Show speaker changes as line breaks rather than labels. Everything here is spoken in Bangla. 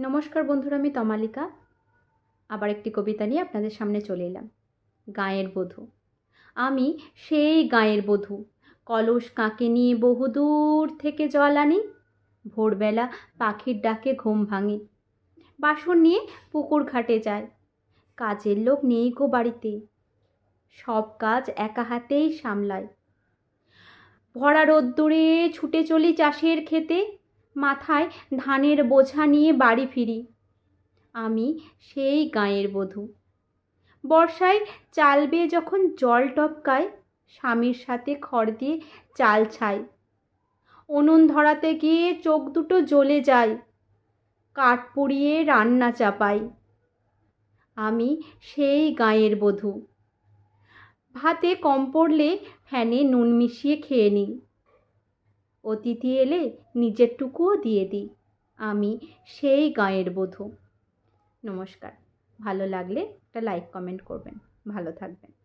নমস্কার বন্ধুরা, আমি তমালিকা। আবার একটি কবিতা নিয়ে আপনাদের সামনে চলে এলাম। গায়ের বধূ। আমি সেই গায়ের বধূ। কলস কাঁকে নিয়ে বহুদূর থেকে জল আনি। ভোরবেলা পাখির ডাকে ঘুম ভাঙে। বাসন নিয়ে পুকুর ঘাটে যায়। কাজের লোক নেই গো বাড়িতে। সব কাজ একা হাতেই সামলায়। ভরা রোদ্দুরে ছুটে চলি চাষের খেতে মাথায় ধানের বোঝা নিয়ে বাড়ি ফিরি। আমি সেই গাঁয়ের বধূ। বর্ষায় চাল বেয়ে যখন জল টপকায়, স্বামীর সাথে খড় দিয়ে চাল ছাই। উনুন ধরাতে গিয়ে চোখ দুটো জ্বলে যায়, কাঠ পুড়িয়ে রান্না চাপাই। আমি সেই গাঁয়ের বধূ। ভাতে কম পড়লে ফ্যানে নুন মিশিয়ে খেয়ে নিই। অতিথি এলে নিজেরটুকুও দিয়ে দিই। আমি সেই গাঁয়ের বধূ। নমস্কার। ভালো লাগলে একটা লাইক কমেন্ট করবেন। ভালো থাকবেন।